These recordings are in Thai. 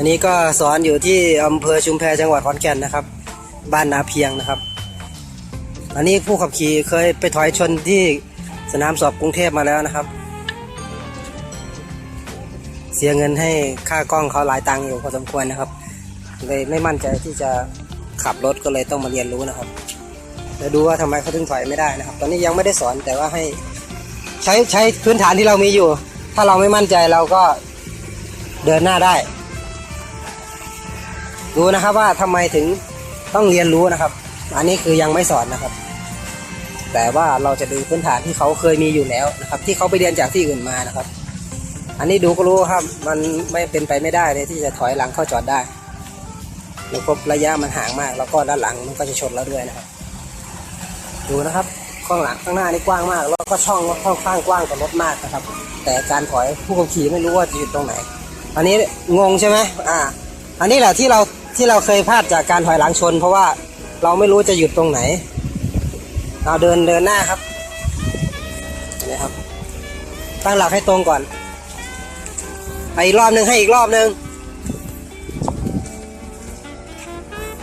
อันนี้ก็สอนอยู่ที่อำเภอชุมแพจังหวัดขอนแก่นนะครับ บ้านนาเพียงนะครับ อันนี้ผู้ขับขี่เคยไปถอยชนที่สนามสอบกรุงเทพมาแล้วนะครับ เสียเงินให้ค่ากล้องเขาหลายตังค์อยู่พอสมควรนะครับ เลยไม่มั่นใจที่จะขับรถก็เลยต้องมาเรียนรู้นะครับแล้วดูว่าทำไมเขาถึงถอยไม่ได้นะครับ ตอนนี้ยังไม่ได้สอนแต่ว่าให้ใช้ใช้พื้นฐานที่เรามีอยู่ ถ้าเราไม่มั่นใจเราก็เดินหน้าได้ ดูนะครับว่าทำไมถึงต้องเรียนรู้นะครับ อันนี้คือยังไม่สอนนะครับ แต่ว่าเราจะดูพื้นฐานที่เขาเคยมีอยู่แล้วนะครับ ที่เขาไปเรียนจากที่อื่นมานะครับ อันนี้ดูก็รู้ครับ มันไม่เป็นไปไม่ได้เลยที่จะถอยหลังเข้าจอดได้แล้วก็ระยะมันห่างมาก แล้วก็ด้านหลังมันก็จะชนเราด้วยนะครับ ดูนะครับข้างหลังข้างหน้านี่กว้างมาก แล้วก็ช่องค่อนข้างกว้างกว่ารถมากนะครับ แต่การถอยผู้ขับขี่ไม่รู้ว่าจะอยู่ตรงไหน อันนี้งงใช่ไหมอ่า อันนี้แหละที่เรา ที่เราเคยพลาดจากการถอยหลังชน เพราะว่าเราไม่รู้จะหยุดตรงไหน เราเดินเดินหน้าครับนี่ครับ ตั้งหลักให้ตรงก่อนไปอีกรอบหนึ่งให้อีกรอบหนึ่ง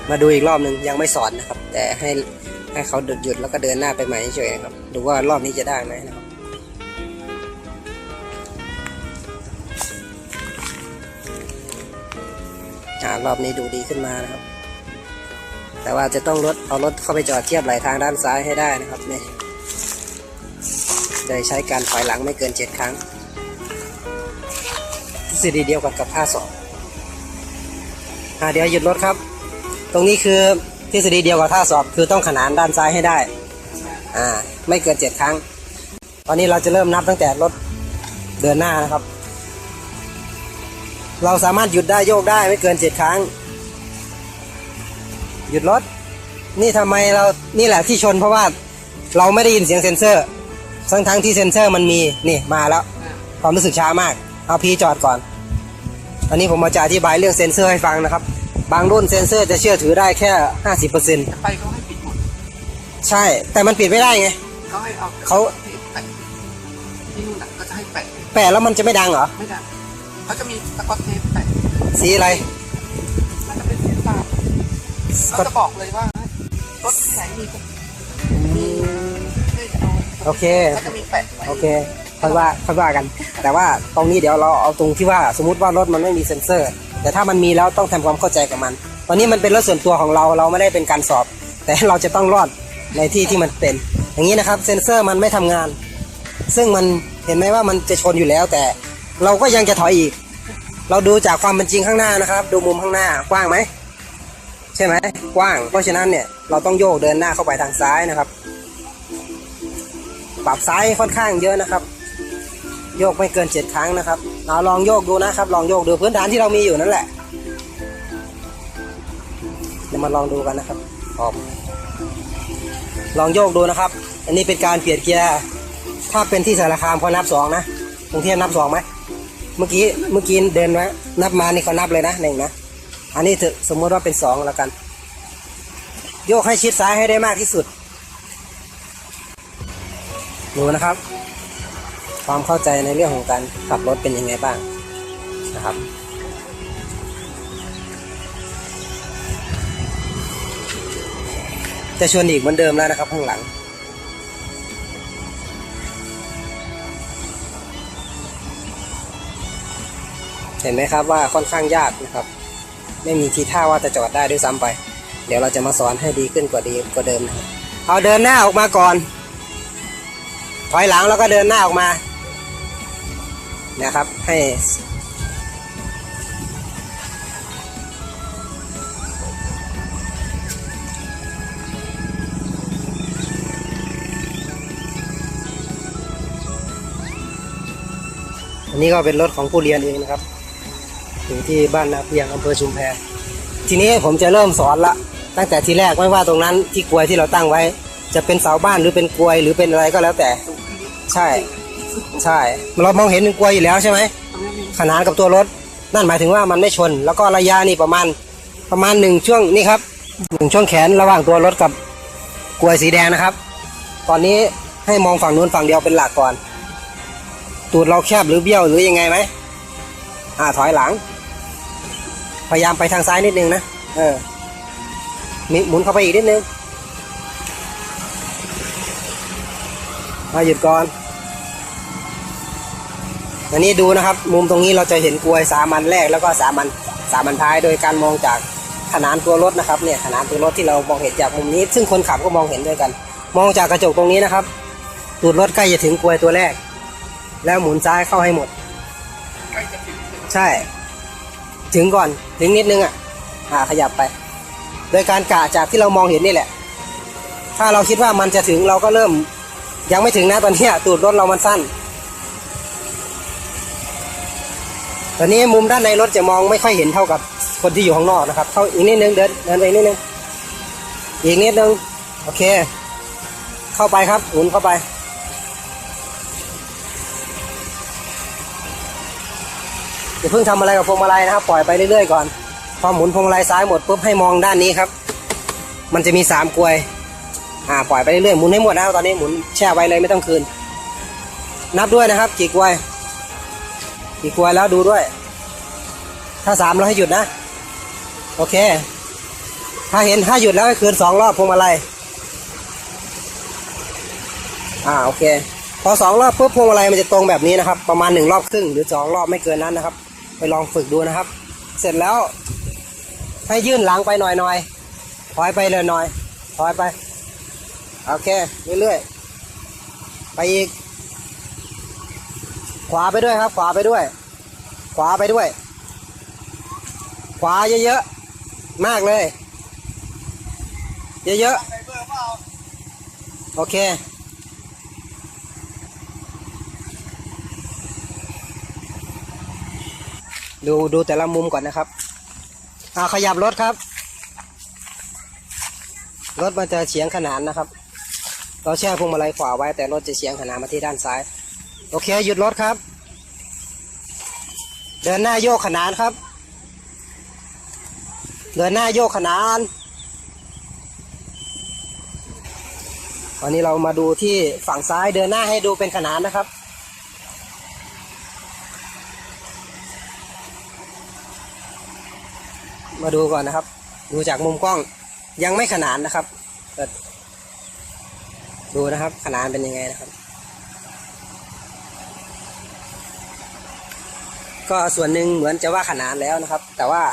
มาดูอีกรอบหนึ่งยังไม่สอนนะครับ แต่ให้ให้เขาหยุดหยุดแล้วก็เดินหน้าไปใหม่เฉยๆครับ ดูว่ารอบนี้จะได้ไหมนะครับ รอบนี้ดูดีขึ้นมานะครับ แต่ว่าจะต้องรถเอารถเข้าไปจอดเทียบไหลทางด้านซ้ายให้ได้นะครับนี่โดยใช้การถอยหลังไม่เกินเจ็ดครั้งทฤษฎีเดียวกับกับท่าสองอ่าเดี๋ยวหยุดรถครับ ตรงนี้คือทฤษฎีเดียวกับท่าสอบคือต้องขนานด้านซ้ายให้ได้อ่าไม่เกินเจ็ดครั้ง ตอนนี้เราจะเริ่มนับตั้งแต่รถเดินหน้านะครับ เราสามารถหยุดได้โยกได้ไม่เกินเจ็ดครั้ง หยุดรถ นี่ทำไมเรานี่แหละที่ชนเพราะว่าเราไม่ได้ยินเสียงเซ็นเซอร์ ทั้งทั้งที่เซ็นเซอร์มันมีนี่มาแล้ว ความรู้สึกช้ามาก เอาพีจอดก่อน อันนี้ผมมาจะอธิบายเรื่องเซ็นเซอร์ให้ฟังนะครับ บางรุ่นเซ็นเซอร์จะเชื่อถือได้แค่ห้าสิบเปอร์เซ็นไปเขาให้ปิดหมดใช่ แต่มันปิดไม่ได้ไงเขาให้เอาเขาแปะที่นู่นน่ะก็จะให้แปะแปะแล้วมันจะไม่ดังเหรอไม่ได้ เขาจะมีตะกอนเทปแปะสีอะไรมันจะเป็นสีน้ำตาลเขาจะบอกเลยว่ารถไหนมีมีให้เอาโอเคเขาจะมีแปะไว้โอเคค่อยว่าค่อยว่ากัน แต่ว่าตรงนี้เดี๋ยวเราเอาตรงที่ว่าสมมติว่ารถมันไม่มีเซ็นเซอร์ แต่ถ้ามันมีแล้วต้องทำความเข้าใจกับมัน ตอนนี้มันเป็นรถส่วนตัวของเราเราไม่ได้เป็นการสอบ แต่เราจะต้องรอดในที่ที่มันเป็น อย่างนี้นะครับเซ็นเซอร์มันไม่ทำงาน ซึ่งมันเห็นไหมว่ามันจะชนอยู่แล้วแต่ เราก็ยังจะถอยอีก เราดูจากความเป็นจริงข้างหน้านะครับ ดูมุมข้างหน้ากว้างไหมใช่ไหมกว้าง เพราะฉะนั้นเนี่ยเราต้องโยกเดินหน้าเข้าไปทางซ้ายนะครับ ปรับซ้ายค่อนข้างเยอะนะครับ โยกไม่เกินเจ็ดครั้งนะครับเอาลองโยกดูนะครับ ลองโยกดูพื้นฐานที่เรามีอยู่นั่นแหละเดี๋ยวมาลองดูกันนะครับออกลองโยกดูนะครับ อันนี้เป็นการเปลี่ยนเกียร์ ถ้าเป็นที่สารคามเขานับสองนะกรุงเทพนับสองไหม เมื่อกี้เมื่อกี้เดินมานับมานี่เขานับเลยนะหนึ่งนะอันนี้ถือสมมติว่าเป็นสองแล้วกัน โยกให้ชิดซ้ายให้ได้มากที่สุดดูนะครับ ความเข้าใจในเรื่องของการขับรถเป็นยังไงบ้างนะครับจะชวนอีกเหมือนเดิมแล้วนะครับข้างหลัง ห็นไหมครับว่าค่อนข้างยากนะครับ ไม่มีทีท่าว่าจะจอดได้ด้วยซ้ำไป เดี๋ยวเราจะมาสอนให้ดีขึ้นกว่าดีกว่าเดิมนะครับเอาเดินหน้าออกมาก่อน ถอยหลังแล้วก็เดินหน้าออกมานะครับ ให้อันนี้ก็เป็นรถของผู้เรียนเองนะครับ อยู่ที่บ้านนาเพียงอำเภอชุมแพทีนี้ผมจะเริ่มสอนละ ตั้งแต่ทีแรกไม่ว่าตรงนั้นที่กลวยที่เราตั้งไว้ จะเป็นเสาบ้านหรือเป็นกลวยหรือเป็นอะไรก็แล้วแต่ ใช่ ใช่เรามองเห็นเป็นกลวยอยู่แล้วใช่ไหมขนานกับตัวรถ นั่นหมายถึงว่ามันไม่ชน แล้วก็ระยะนี่ประมาณประมาณหนึ่งช่วงนี่ครับหนึ่งช่วงแขนระหว่างตัวรถกับกลวยสีแดงนะครับ ตอนนี้ให้มองฝั่งนู้นฝั่งเดียวเป็นหลักก่อน ตูดเราแคบหรือเบี้ยวหรือยังไงไหมอ่าถอยหลัง พยายามไปทางซ้ายนิดนึงนะ เออมีหมุนเข้าไปอีกนิดนึง มาหยุดก่อน อันนี้ดูนะครับ มุมตรงนี้เราจะเห็นกลวยสามันแรกแล้วก็สามันสามันท้ายโดยการมองจากขนานตัวรถนะครับเนี่ยขนานตัวรถที่เรามองเห็นจากมุมนี้ ซึ่งคนขับก็มองเห็นด้วยกัน มองจากกระจกตรงนี้นะครับตูดรถใกล้จะถึงกลวยตัวแรก แล้วหมุนซ้ายเข้าให้หมดใกล้จะถึงใช่ ถึงก่อนถึงนิดนึงอะอ่าขยับไป โดยการกะจากที่เรามองเห็นนี่แหละ ถ้าเราคิดว่ามันจะถึงเราก็เริ่ม ยังไม่ถึงนะตอนนี้ตูดรถเรามันสั้น ตอนนี้มุมด้านในรถจะมองไม่ค่อยเห็นเท่ากับคนที่อยู่ข้างนอกนะครับ เข้าอีกนิดนึงเดินเดินไปนิดนึงอีกนิดนึงโอเค เข้าไปครับหมุนเข้าไป อย่าเพิ่งทำอะไรกับพวงมาลัยนะครับ ปล่อยไปเรื่อยๆก่อน พอหมุนพวงมาลัยซ้ายหมดปุ๊บให้มองด้านนี้ครับ มันจะมีสามกลวย อ่าปล่อยไปเรื่อยๆหมุนให้หมดนะครับตอนนี้หมุนแช่ไว้เลยไม่ต้องคืน นับด้วยนะครับ กี่กลวย กี่กลวยแล้วดูด้วย ถ้าสามเราให้หยุดนะ โอเค ถ้าเห็นถ้าหยุดแล้วให้คืนสองรอบพวงมาลัยอ่าโอเคพอสองรอบปุ๊บพวงมาลัยมันจะตรงแบบนี้นะครับ ประมาณหนึ่งรอบครึ่งหรือสองรอบไม่เกินนั้นนะครับ ไปลองฝึกดูนะครับ เสร็จแล้ว ให้ยื่นหลังไปหน่อยหน่อยถอยไปเลยหน่อยถอยไป โอเค เรื่อยๆ ไปอีก ขวาไปด้วยครับ ขวาไปด้วย ขวาไปด้วย ขวาเยอะๆ มากเลย เยอะเบอร์เปล่าๆโอเค ดูดูแต่ละมุมก่อนนะครับอ่าขยับรถครับ รถมันจะเฉียงขนานนะครับ เราแช่พวงมาลัยขวาไว้ แต่รถจะเฉียงขนานมาที่ด้านซ้าย โอเคหยุดรถครับ เดินหน้าโยกขนานครับ เดินหน้าโยกขนานตอนนี้เรามาดูที่ฝั่งซ้ายเดินหน้าให้ดูเป็นขนานนะครับ มาดูก่อนนะครับ ดูจากมุมกล้องยังไม่ขนานนะครับดูนะครับ ขนานเป็นยังไงนะครับ ก็ส่วนหนึ่งเหมือนจะว่าขนานแล้วนะครับ แต่ว่า